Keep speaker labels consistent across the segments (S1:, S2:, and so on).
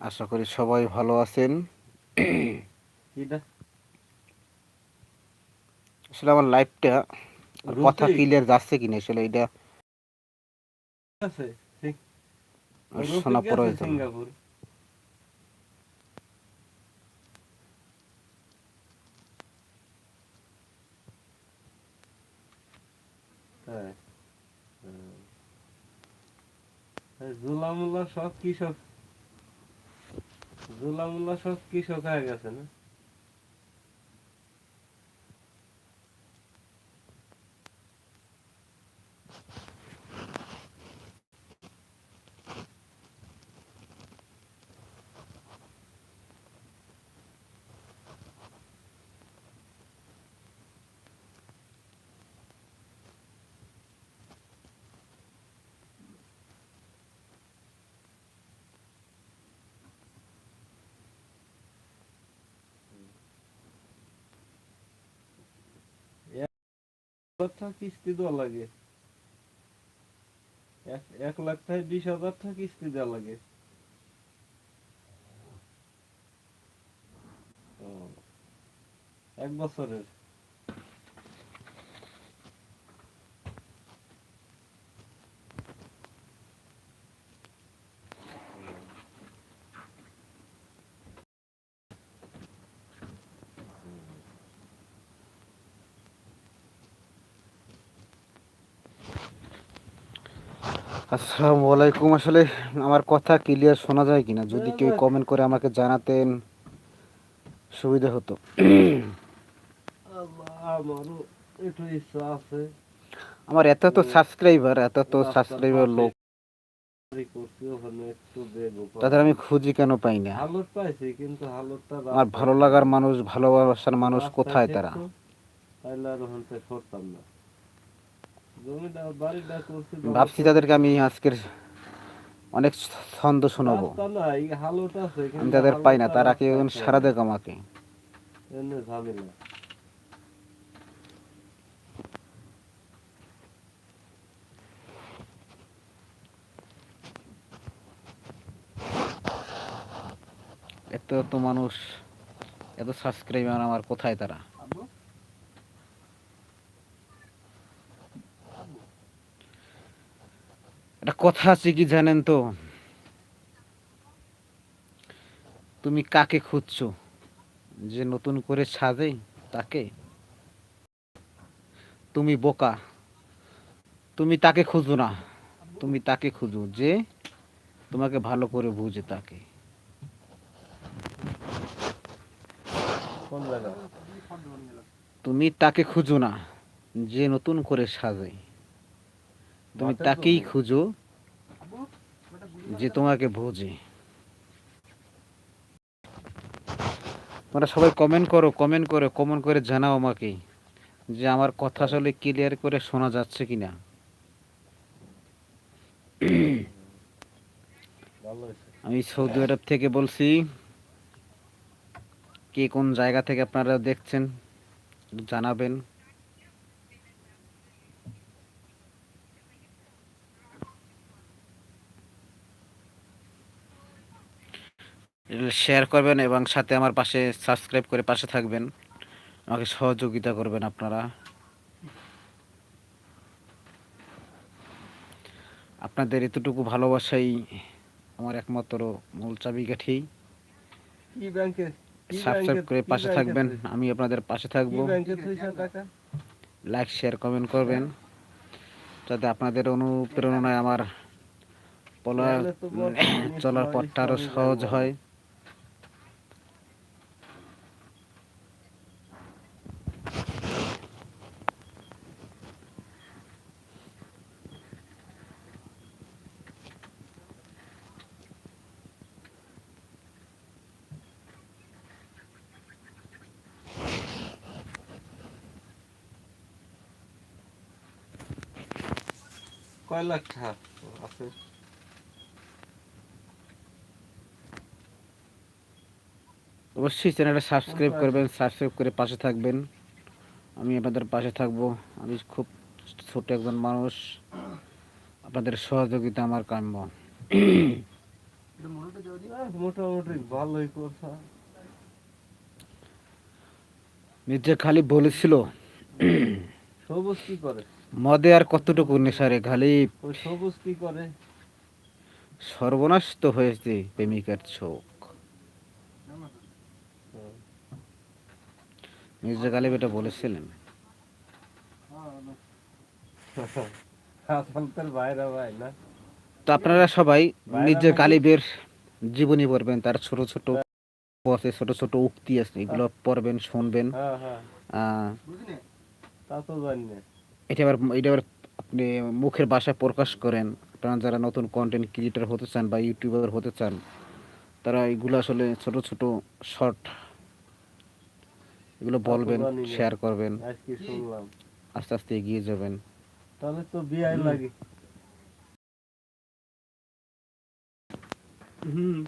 S1: আশা করি সবাই ভালো আছেন। আসলে আমার লাইফটা কথা? ক্লিয়ার যাচ্ছে কিনা আসলে এটা শোনা প্রয়োজন।
S2: সিঙ্গাপুর। তাই হুম। এই জুলামুল্লা সব কৃষক মুলা সব কৃষক হয়ে গেছে না? লাখ টাকা কিস্তি দেওয়া লাগে। এক লাখ থেকে বিশ হাজার টাকা কিস্তি দেওয়া লাগে। এক বছরের।
S1: আসসালামু আলাইকুম। আসলে আমার কথা ক্লিয়ার শোনা যায় কিনা? যদি কেউ কমেন্ট করে আমাকে জানাতেন, সুবিধা হতো। আমার এত তো সাবস্ক্রাইবার এত তো সাবস্ক্রাইবার লোক। তাদের আমি খুঁজি কেন পাই না? আমার ভালো লাগার মানুষ, ভালোবাসার মানুষ কোথায় তারা?
S2: না
S1: ভাবছি তাদেরকে আমি আজকের অনেক ছন্দ শোনাবো। আমি তাদের পাই না, তারা
S2: রাস্তায়
S1: সারা দেখ আমাকে। এত এত মানুষ, এত সাবস্ক্রাইবার আমার কোথায় তারা? কথা আছে কি জানেন তো? তুমি কাকে খুঁজছো? যে নতুন করে সাজে তাকে? তুমি বোকা। তুমি তাকে খুঁজো না। তুমি তাকে খুঁজো যে তোমাকে ভালো করে বুঝে তাকে। তুমি তাকে খুঁজো না যে নতুন করে সাজে। তুমি তাকেই? খুঁজো যে তোমাকে বুঝি। তোমরা সবাই কমেন্ট করো কমেন্ট করো কমেন্ট করে জানাও আমাকে যে আমার কথা আসলে ক্লিয়ার করে শোনা যাচ্ছে কিনা। আমি সৌদি আরব থেকে বলছি, কে কোন জায়গা থেকে আপনারা দেখছেন জানাবেন। শেয়ার করবেন এবং সাথে আমার পাশে সাবস্ক্রাইব করে পাশে থাকবেন। আমাকে সহযোগিতা করবেন আপনারা। আপনাদের এতটুকু ভালোবাসাই আমার একমাত্র মূল চাবিকাঠি। সাবস্ক্রাইব করে পাশে থাকবেন। আমি আপনাদের পাশে থাকব। লাইক শেয়ার কমেন্ট করবেন। যাতে আপনাদের অনুপ্রেরণায় আমার চলার পথটা
S2: আরও
S1: সহজ হয়।
S2: কয় লাখ টাকা আছে?
S1: অবশ্যই চ্যানেলটা সাবস্ক্রাইব। করবেন সাবস্ক্রাইব করে পাশে থাকবেন। আমি আপনাদের পাশে থাকব। আমি খুব ছোট একজন মানুষ। আপনাদের সহযোগিতা আমার কাম্য।
S2: মোটামুটি ভালোই
S1: মির্জা খালি বলেছিল
S2: সবুজ কি করে?
S1: মদে আর কতটুকু নেশারে খালি
S2: সবুজ কি করে?
S1: সর্বনাশ তো হয়েছে প্রেমিকার চোখ। মির্জা গালিব এটা বলেছিলেন? তো আপনারা সবাই মির্জা গালিবের জীবনী পড়বেন তার ছোট ছোট আছে ছোট ছোট উক্তি আছে এগুলো পড়বেন শুনবেন।
S2: হ্যাঁ হ্যাঁ।
S1: আহ,
S2: তা তো জানি
S1: এটা আবার এটা আবার আপনি মুখের ভাষায় প্রকাশ করেন। আপনারা যারা নতুন কন্টেন্ট ক্রিয়েটর হতে চান বা ইউটিউবার হতে চান তারা এগুলো আসলে ছোট ছোট শর্ট এগুলো বলবেন শেয়ার করবেন। আস্তে আস্তে এগিয়ে যাবেন।
S2: তাহলে তো বিয়াই লাগে। হুম।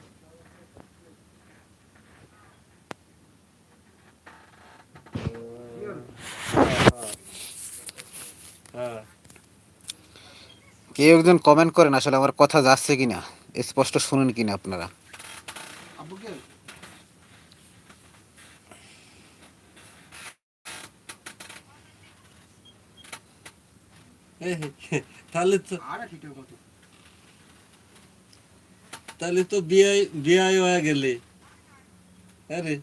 S1: কেউ একজন কমেন্ট করেন আসলে আমার কথা যাচ্ছে কিনা স্পষ্ট শুনেন কিনা আপনারা।
S2: তাহলে তো তাহলে তো বিয়ে বিয়ে হয়ে গেলে। আরে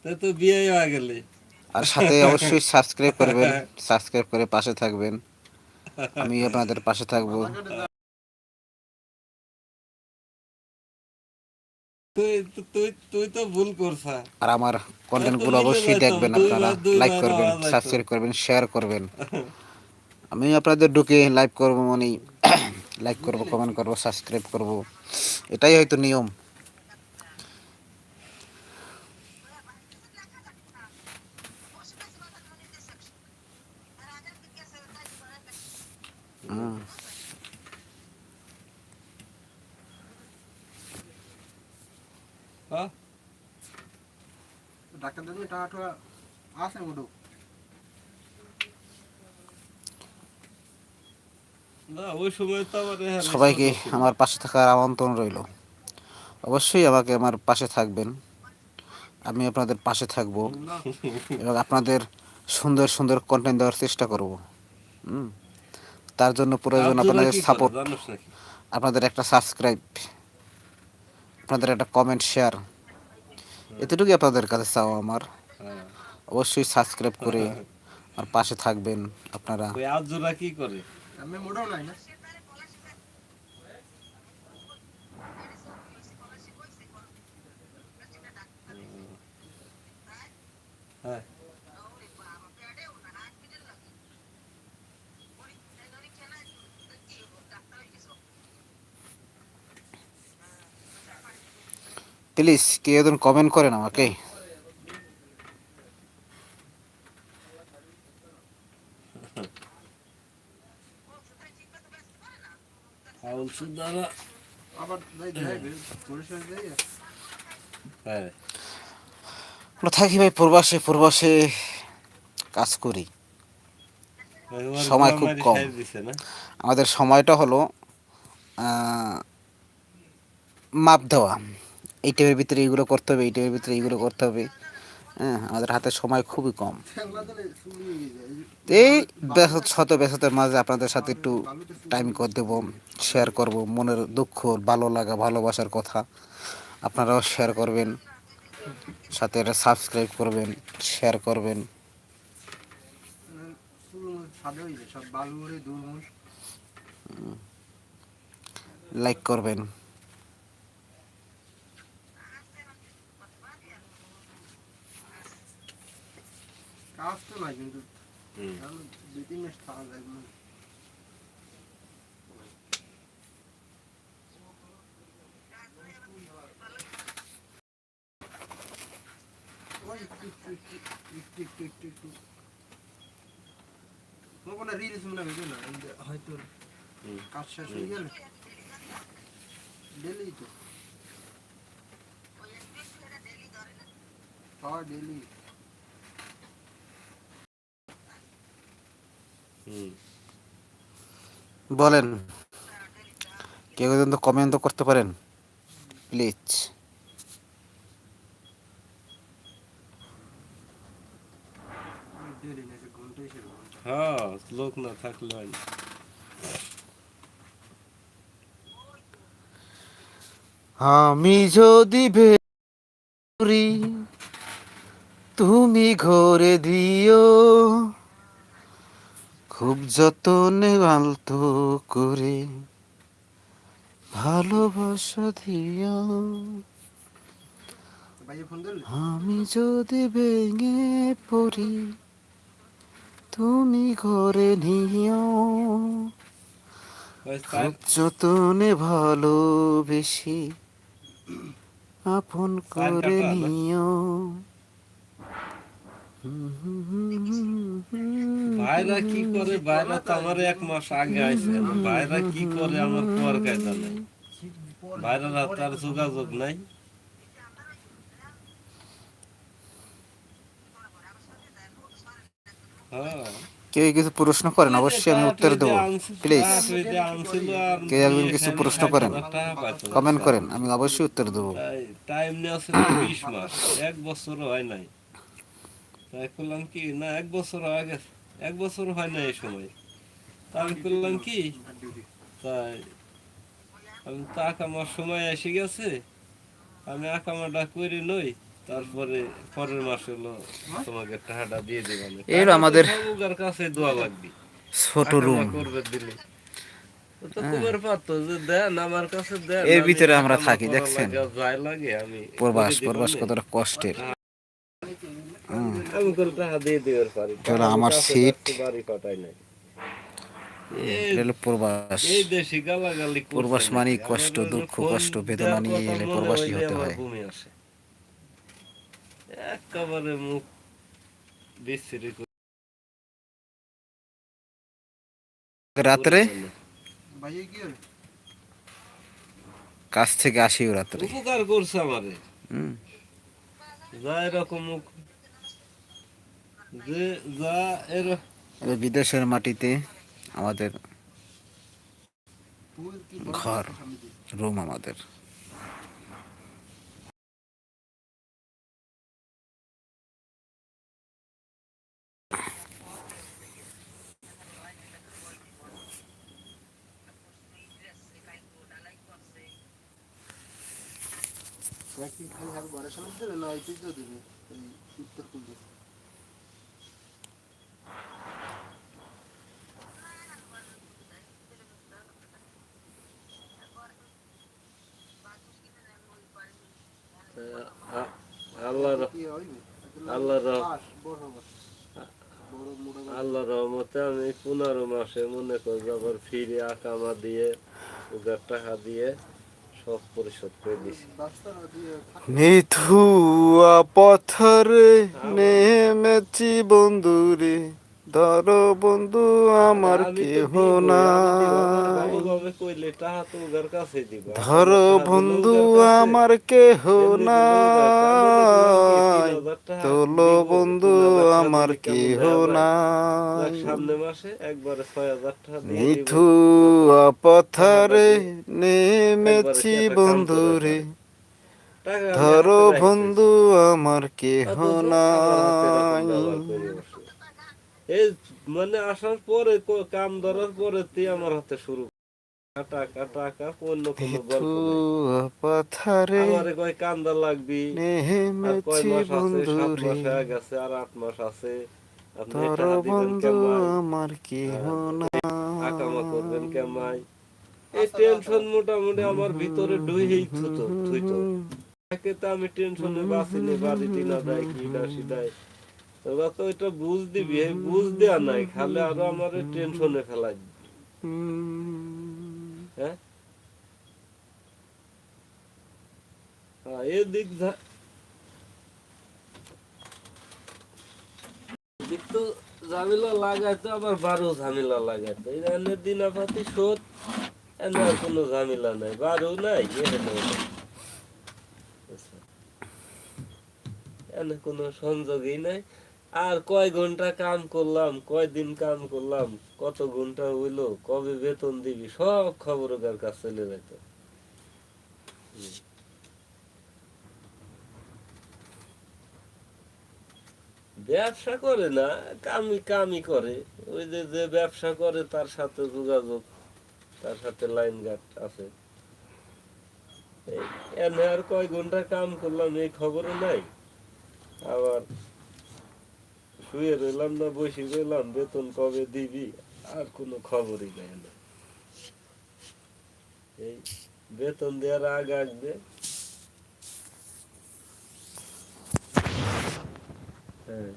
S2: তাহলে তো বিয়ে হয়ে গেলে।
S1: আর সাথে অবশ্যই সাবস্ক্রাইব করবেন সাবস্ক্রাইব করে পাশে থাকবেন। আমি আপনাদের পাশে থাকব। আর আমার
S2: কন্টেন্টগুলো
S1: অবশ্যই দেখবেন আপনারা। লাইক করবেন সাবস্ক্রাইব করবেন শেয়ার করবেন। আমি আপনাদের ঢুকে লাইভ করব মানে লাইক করব কমেন্ট করব সাবস্ক্রাইব করব। এটাই হয়তো নিয়ম হুম।
S2: হ্যাঁ
S3: ডাক্তার দেখলে টাকা টাকা আসে মোটু
S1: সবাইকে আমার পাশে থাকার আমন্ত্রণ রইল। অবশ্যই আমাকে আমার পাশে থাকবেন। আমি আপনাদের পাশে থাকব এবং আপনাদের সুন্দর সুন্দর কন্টেন্ট দেওয়ার চেষ্টা করব। হুম? তার জন্য প্রয়োজন আপনাদের সাপোর্ট আপনাদের একটা সাবস্ক্রাইব আপনাদের একটা কমেন্ট শেয়ার এতটুকুই আপনাদের কাছে চাও আমার। অবশ্যই সাবস্ক্রাইব করে আর পাশে থাকবেন আপনারা।
S2: ওই আজুরা কি করে?
S3: আমি নাই না।
S2: হ্যাঁ।
S1: প্লিজ কেউ একজন কমেন্ট করেন আমাকে। আমরা থাকি ভাই প্রবাসে প্রবাসে কাজ করি। সময় খুব কম। আমাদের সময়টা হলো মাপ দেওয়া। এই টাইমের ভিতরে এইগুলো করতে হবে এই টাইমের ভিতরে এইগুলো করতে হবে। হ্যাঁ আমাদের হাতে সময় খুবই কম। এই ব্যস্ত শত ব্যস্ততার মাঝে আপনাদের সাথে একটু টাইম করে দেবো শেয়ার করব। মনের দুঃখ ভালো লাগা ভালোবাসার কথা আপনারাও শেয়ার করবেন। সাথে এটা সাবস্ক্রাইব করবেন শেয়ার করবেন। লাইক করবেন।
S3: কাজ তো নাই কিন্তু দুই তিন মাস থাকা যায় কোনো মনে না? হয়তো কাজ শেষ হয়ে গেলে। ডেলি তো। ডেলি
S1: বলেন। কেউ তো কমেন্ট তো করতে পারেন। প্লিজ
S2: হ্যাঁ লোক না থাকলে
S1: আমি যদি ভেরি তুমি ঘরে দিও। খুব যতনে আলতো করে ভালোবাসা
S3: দিল
S1: আমি যদি ভেঙে পড়ি তুমি ঘরে নিও। খুব যতনে ভালোবেসে আপন করে নিও।
S2: ভাইরা কি করে? ভাইরা তো আমার এক মাস আগে আইছে। ভাইরা কি করে আমার কায়দা নাই? ভাইরা তার যোগাযোগ নাই। হ্যাঁ।
S1: কেউ কিছু প্রশ্ন করেন? অবশ্যই আমি উত্তর দেবো। প্লিজ। কেউ একজন কিছু প্রশ্ন করেন? কমেন্ট করেন। আমি অবশ্যই উত্তর দেবো।
S2: টাইম বিশ মাস। এক বছর হয় নাই। তাই করলাম কি? না এক বছর হয়ে গেছে। এক বছর হয় না এই সময়। তা আমি করলাম কি? তাই আমি তো আকামার সময় এসে গেছে। আমি আকামাটা করে নই তারপরে পরের মাস হলো তোমাকে টাকাটা দিয়ে দেবানে
S1: এর আমাদের-
S2: সবার কাছে দোয়া লাগবে।
S1: ছোট রুম।
S2: করবে দিলে। তো তোমার পারতো যে দেন আমার কাছে দেন
S1: এর ভিতরে আমরা থাকি, দেখছেন?
S2: আমি
S1: প্রবাস প্রবাস। কতটা কষ্টের।
S2: আমি টাকা দিয়ে দিবার পারি
S1: তাহলে আমার সিট।
S2: বাড়ি পাঠাই নাই
S1: প্রবাস
S2: এই দেশি গালাগালি করছে
S1: প্রবাস
S2: নাকি?
S1: কষ্ট, দুঃখ, কষ্ট, বেদনা নিয়ে এলে প্রবাসী হতে হয়।
S2: একেবারে মুখ বিশ্রী
S1: রাত্রে
S2: ফেলে।
S3: ভাইয়া কি হলো
S1: কাজ থেকে আসিও রাত্রে
S2: উপকার করছে আমারে
S1: হুম।
S2: যা এরকম মুখ
S1: বিদেশের মাটিতে আমাদের ঘর রুম আমাদের।
S3: হাত সামনে দিলে না তো দিবে উত্তর পূর্ব
S2: আ- আল্লাহর
S3: কি হইবে
S2: আল্লাহর
S3: পাঁচ বড় বড় বড় মোটা
S2: আল্লাহ রহমতে আমি পনেরো মাসে মনে করি আবার ফিরে আকামা দিয়ে ওদের টাকা দিয়ে সব পরিশোধ করে দিছি।
S1: নিথুয়া পথরে নেমেছি বন্ধুরে। ধরো বন্ধু আমার কেহ
S2: দিব, আমি
S1: না
S2: দিব, আমার বাবুভাবে কইলে টাকা তো উগার কাছে দিব।
S1: ধরো বন্ধু আমার কেহ নাই। তোলো বন্ধু আমার কেহ নাই। নিথুয়া পথরে নেমেছি বন্ধুরে। ধরো বন্ধু আমার কেহ নাই
S2: এরকম ব্যবহার করে বসে। এই মানে আসার পরে কাম ধরার পরে তুই আমার হাতে শুরু টাকা টাকা অন্য কোনো আমারে কয় কান্দা লাগবি। আর কয় মাস আছে সাত মাস হয়ে গেছে আর আট মাস আছে। আপনি
S1: আমার কেহ
S2: আকামা করবেন কেমাই এই টেনশন মোটামুটি আমার ভিতরে ঢুইই থুতো থুইতো। তাকে তো আমি টেনশনে বাঁচিনি বাড়ি টিনা দেয় কি না সিদায় তোরা তো এটা বুঝ দিবি এই বুঝ দেয়া নাই খালি আরও আমার টেনশনে ফেলাই দিবি। হ্যাঁ? এদিক তো ঝামেলা লাগাইতো আবার বারো ঝামেলা লাগাইতো। রান্নের দিনাপাতি শোধ এনে আর কোনো ঝামেলা নাই। বারো নাই। এনে কোনো সংযোগই নাই। আর কয় ঘণ্টা কাম করলাম, কয় দিন কাম করলাম, কত ঘণ্টা হইল, কবে বেতন দিবি, সব খবর ওদের কাছে চলে যাইত। ব্যবসা করে না কামি কামি করে। ওই যে যে ব্যবসা করে, তার সাথে যোগাযোগ, তার সাথে লাইন গার্ড আছে। আর কয় ঘণ্টা কাম করলাম, এই খবরও নাই। আবার শুয়ে রইলাম না, বসে রইলাম, বেতন কবে দিবি? আর কোনো খবরই নাই না এই বেতন দেওয়ার আগ আসবে। হ্যাঁ।